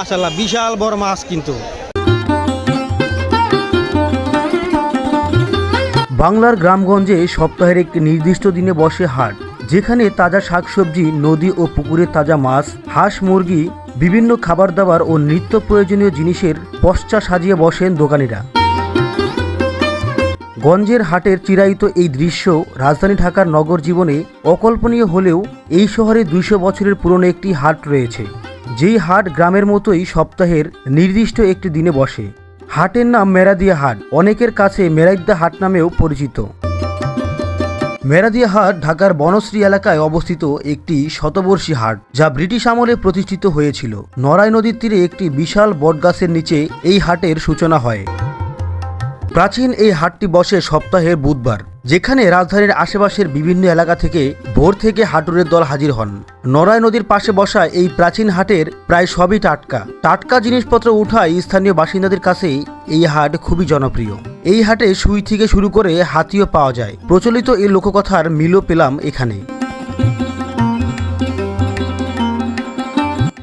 মাশাল্লাহ বিশাল বড় মাছ কিন্তু। বাংলার গ্রামগঞ্জে সপ্তাহের একটি নির্দিষ্ট দিনে বসে হাট, যেখানে তাজা শাকসবজি, নদী ও পুকুরের তাজা মাছ, হাঁস, মুরগি, বিভিন্ন খাবার দাবার ও নিত্য প্রয়োজনীয় জিনিসের পশ্চা সাজিয়ে বসেন দোকানিরা। গঞ্জের হাটের চিরায়িত এই দৃশ্য রাজধানী ঢাকার নগর জীবনে অকল্পনীয় হলেও এই শহরে দুইশো বছরের পুরনো একটি হাট রয়েছে। যেই হাট গ্রামের মতোই সপ্তাহের নির্দিষ্ট একটি দিনে বসে। হাটের নাম মেরাদিয়া হাট, অনেকের কাছে মেরাইদ্দা হাট নামেও পরিচিত। মেরাদিয়া হাট ঢাকার বনশ্রী এলাকায় অবস্থিত একটি শতবর্ষী হাট, যা ব্রিটিশ আমলে প্রতিষ্ঠিত হয়েছিল। নড়াই নদীর তীরে একটি বিশাল বটগাছের নিচে এই হাটের সূচনা হয়। প্রাচীন এই হাটটি বসে সপ্তাহের বুধবার। যেখানে রাজধানীর আশেপাশের বিভিন্ন এলাকা থেকে ভোর থেকে হাটুরের দল হাজির হন। নড়াই নদীর পাশে বসা এই প্রাচীন হাটের প্রায় সবই টাটকা। টাটকা জিনিসপত্র উঠায় স্থানীয় বাসিন্দাদের কাছেই এই হাট খুবই জনপ্রিয়। এই হাটে সুই থেকে শুরু করে হাতিও পাওয়া যায়। প্রচলিত এই লোককথার মিলও পেলাম এখানে।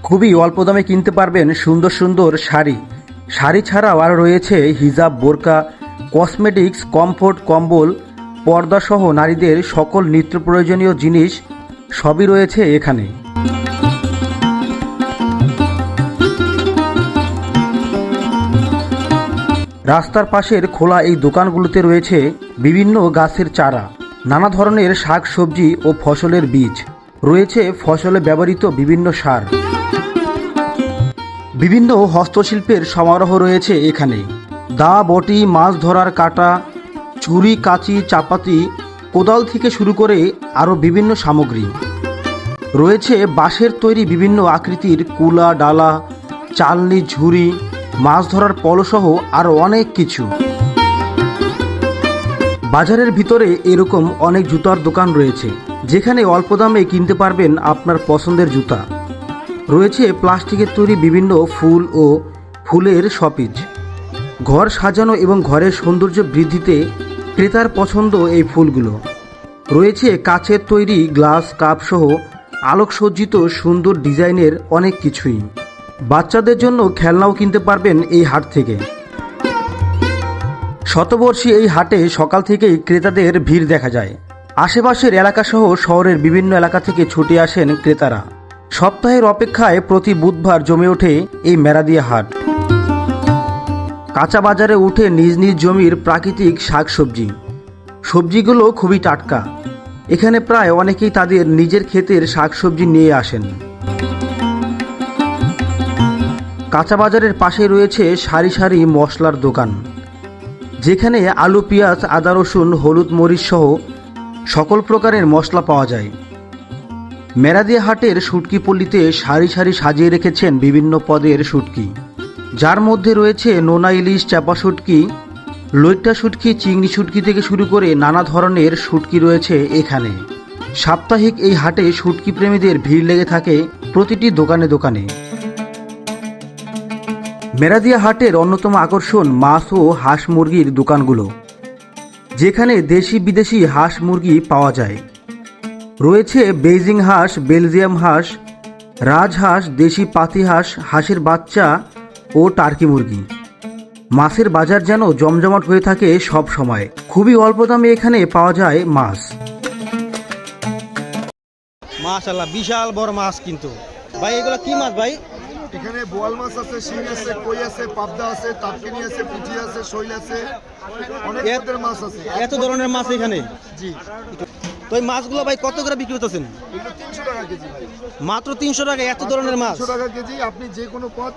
খুবই অল্প দামে কিনতে পারবেন সুন্দর সুন্দর শাড়ি। শাড়ি ছাড়াও আর রয়েছে হিজাব, বোরকা, কসমেটিক্স, কমফোর্ট, কম্বল পর্দাসহ নারীদের সকল নিত্য প্রয়োজনীয় জিনিস সবই রয়েছে এখানে। রাস্তার পাশের খোলা এই দোকানগুলোতে রয়েছে বিভিন্ন গাছের চারা, নানা ধরনের শাক সবজি ও ফসলের বীজ। রয়েছে ফসলে ব্যবহৃত বিভিন্ন সার। বিভিন্ন হস্তশিল্পের সমারোহ রয়েছে এখানে। দা বটি, মাছ ধরার কাঁটা ছুরি কাঁচি, চাপাতি কোদাল থেকে শুরু করে আরও বিভিন্ন সামগ্রী। রয়েছে বাঁশের তৈরি বিভিন্ন আকৃতির কুলা, ডালা, চালনি, ঝুড়ি, মাছ ধরার পলসহ আরও অনেক কিছু। বাজারের ভিতরে এরকম অনেক জুতার দোকান রয়েছে, যেখানে অল্প দামে কিনতে পারবেন আপনার পছন্দের জুতা। রয়েছে প্লাস্টিকের তৈরি বিভিন্ন ফুল ও ফুলের শপিজ ঘর সাজানো এবং ঘরের সৌন্দর্য বৃদ্ধিতে ক্রেতার পছন্দ এই ফুলগুলো। রয়েছে কাচের তৈরি গ্লাস কাপ সহ আলোকসজ্জিত সুন্দর ডিজাইনের অনেক কিছুই। বাচ্চাদের জন্য খেলনাও কিনতে পারবেন এই হাট থেকে। শতবর্ষী এই হাটে সকাল থেকেই ক্রেতাদের ভিড় দেখা যায়। আশেপাশের এলাকাসহ শহরের বিভিন্ন এলাকা থেকে ছুটে আসেন ক্রেতারা। সপ্তাহের অপেক্ষায় প্রতি বুধবার জমে ওঠে এই মেরাদিয়া হাট। কাঁচা বাজারে উঠে নিজ নিজ জমির প্রাকৃতিক শাকসবজি। সবজিগুলো খুবই টাটকা। এখানে প্রায় অনেকেই তাদের নিজের ক্ষেতের শাকসবজি নিয়ে আসেন। কাঁচা বাজারের পাশে রয়েছে সারি সারি মশলার দোকান। যেখানে আলু, পেঁয়াজ, আদা, রসুন, হলুদ, মরিচ সহ সকল প্রকারের মশলা পাওয়া যায়। মেরাদিয়া হাটের শুটকি পল্লীতে সারি সারি সাজিয়ে রেখেছেন বিভিন্ন পদের শুটকি যার মধ্যে রয়েছে নোনা ইলিশ চাপা শুটকি, লইট্টা শুটকি, চিংড়ি শুটকি থেকে শুরু করে নানা ধরনের শুটকি রয়েছে এখানে। সাপ্তাহিক এই হাটে শুটকি প্রেমীদের ভিড় লেগে থাকে প্রতিটি দোকানে দোকানে। মেরাদিয়া হাটের অন্যতম আকর্ষণ মাছ ও হাঁস মুরগির দোকানগুলো, যেখানে দেশি বিদেশি হাঁস মুরগি পাওয়া যায়। রয়েছে বেইজিং হাঁস, বেলজিয়াম হাঁস রাজহাঁস দেশি পাতি হাঁস, হাঁসের বাচ্চা ও টার্কি মুরগি। মাছের বাজার যেন জমজমাট হয়ে থাকে সব সময়। খুবই অল্প দামে এখানে পাওয়া যায় মাছ। মাশাল্লাহ বিশাল বড় মাছ কিন্তু। ভাই এগুলো কি মাছ ভাই? এখানে বোয়াল মাছ আছে শিং আছে কই আছে পাবদা আছে টাপকিনি আছে পুঁটি আছে শৈল আছে। অনেক এত- মাছ আছে। এত ধরনের মাছ এখানে? জি। তো এই মাছগুলো ভাই কত করে বিক্রি করতেছেন? এগুলো তিনশো টাকা কেজি ভাই। মাত্র তিনশো টাকা এত ধরনের মাছ? টাকা কেজি আপনি যে কোনো পদ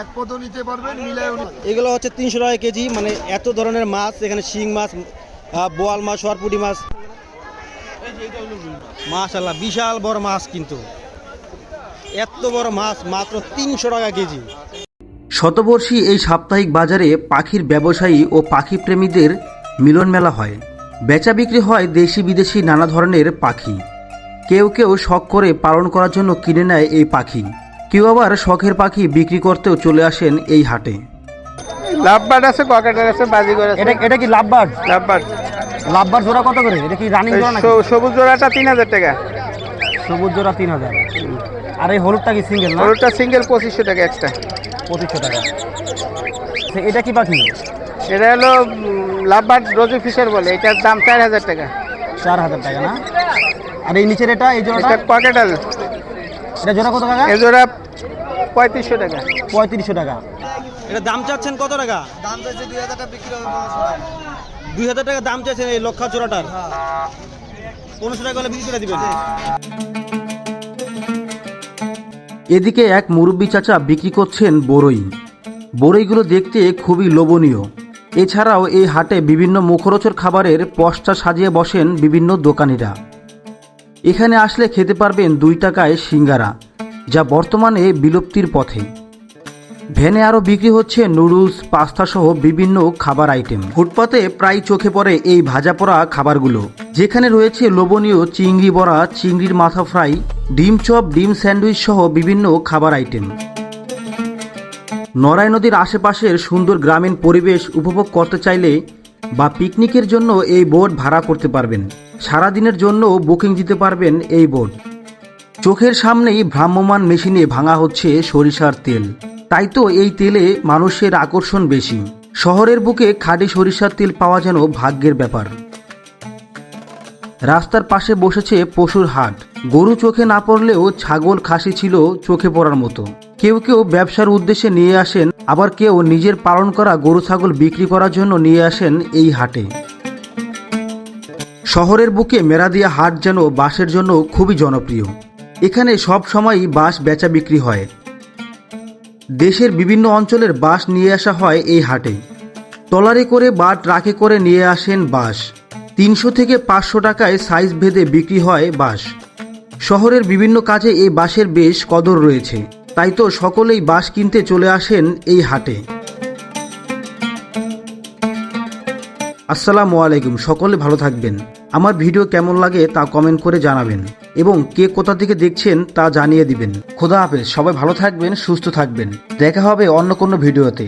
এক পদও নিতে পারবেন মিলায়ও এগুলো হচ্ছে তিনশো টাকা কেজি মানে এত ধরনের মাছ এখানে শিং মাছ বোয়াল মাছ সরপুটি মাছ। মাশাল্লাহ বিশাল বড় মাছ কিন্তু। এত বড় মাছ মাত্র তিনশো টাকা কেজি। শতবর্ষী এই সাপ্তাহিক বাজারে পাখির ব্যবসায়ী ও পাখি প্রেমীদের মিলন মেলা হয়। বেচা বিক্রি হয় দেশি বিদেশি নানা ধরনের পাখি। কেউ কেউ শখ করে পালন করার জন্য কিনে নেয় এই পাখি। কেউ আবার শখের পাখি বিক্রি করতেও চলে আসেন এই হাটে। লাভবার্ড আছে ককেটার আছে বাজিগর আছে। এটা এটা কি লাভবার্ড? লাভবার্ড। লাভবার্ড জোড়া কত করে? এটা কি রানিং এই স- সবুজ জোড়াটা তিন হাজার টাকা। সবুজ জোড়া তিন হাজার। আর এই হলুদটা কি সিঙ্গেল হলুদটা সিঙ্গেল পঁচিশশো টাকা এক্সট্রা পঁচিশশো টাকা। আচ্ছা, এটা কি পাখি? এটা হলো লাভবার্ড রোজি ফিশার বলে এটার দাম চার হাজার টাকা। চার হাজার টাকা না? আর এই নিচের এটা এই জোড়াটা? এটা পকেটাল এটা জোড়া কত টাকা এ জোড়া পঁয়ত্রিশশো টাকা। পঁয়ত্রিশশো টাকা। এটা দাম চাচ্ছেন কত টাকা? দাম চাইছে দুই হাজার টাকা বিক্রি হবে দুই হাজার টাকা দাম চাইছেন এই লক্ষা জোড়াটার? পনেরোশো টাকা হলে বিক্রি করে দিবেন। এদিকে এক মুরব্বী চাচা বিক্রি করছেন বড়ই বড়ইগুলো দেখতে খুবই লোভনীয়। এছাড়াও এই হাটে বিভিন্ন মুখরোচর খাবারের পশ্চা সাজিয়ে বসেন বিভিন্ন দোকানিরা। এখানে আসলে খেতে পারবেন দুই টাকায় সিঙ্গারা, যা বর্তমানে বিলুপ্তির পথে। ভ্যানে আরও বিক্রি হচ্ছে নুডলস পাস্তা সহ বিভিন্ন খাবার আইটেম। ফুটপাতে প্রায় চোখে পড়ে এই ভাজা পোড়া খাবারগুলো, যেখানে রয়েছে লোভনীয় চিংড়ি বড়া, চিংড়ির মাথা ফ্রাই, ডিম চপ, ডিম স্যান্ডউইচ সহ বিভিন্ন খাবার আইটেম। নড়াই নদীর আশেপাশের সুন্দর গ্রামীণ পরিবেশ উপভোগ করতে চাইলে বা পিকনিকের জন্য এই বোট ভাড়া করতে পারবেন। সারাদিনের জন্য বুকিং দিতে পারবেন এই বোট চোখের সামনেই ভ্রাম্যমান মেশিনে ভাঙা হচ্ছে সরিষার তেল। তাই তো এই তেলে মানুষের আকর্ষণ বেশি। শহরের বুকে খাঁটি সরিষার তেল পাওয়া যেন ভাগ্যের ব্যাপার। রাস্তার পাশে বসেছে পশুর হাট। গরু চোখে না পড়লেও ছাগল খাসি ছিল চোখে পড়ার মতো। কেউ কেউ ব্যবসার উদ্দেশ্যে নিয়ে আসেন, আবার কেউ নিজের পালন করা গরু ছাগল বিক্রি করার জন্য নিয়ে আসেন এই হাটে। শহরের বুকে মেরাদিয়া হাট যেন বাঁশের জন্য খুবই জনপ্রিয়। এখানে সব সময়ই বাঁশ বেচা বিক্রি হয়। দেশের বিভিন্ন অঞ্চলের বাঁশ নিয়ে আসা হয় এই হাটে। ট্রলারে করে বা ট্রাকে করে নিয়ে আসেন বাঁশ। তিনশো থেকে পাঁচশো টাকায় সাইজ ভেদে বিক্রি হয় বাঁশ। শহরের বিভিন্ন কাজে এই বাঁশের বেশ কদর রয়েছে। তাই তো সকলেই বাঁশ কিনতে চলে আসেন এই হাটে। আসসালামু আলাইকুম, সকলে ভালো থাকবেন। আমার ভিডিও কেমন লাগে তা কমেন্ট করে জানাবেন এবং কে কোথা থেকে দেখছেন তা জানিয়ে দিবেন। খোদা হাফেজ, সবাই ভালো থাকবেন, সুস্থ থাকবেন। দেখা হবে অন্য কোনো ভিডিওতে।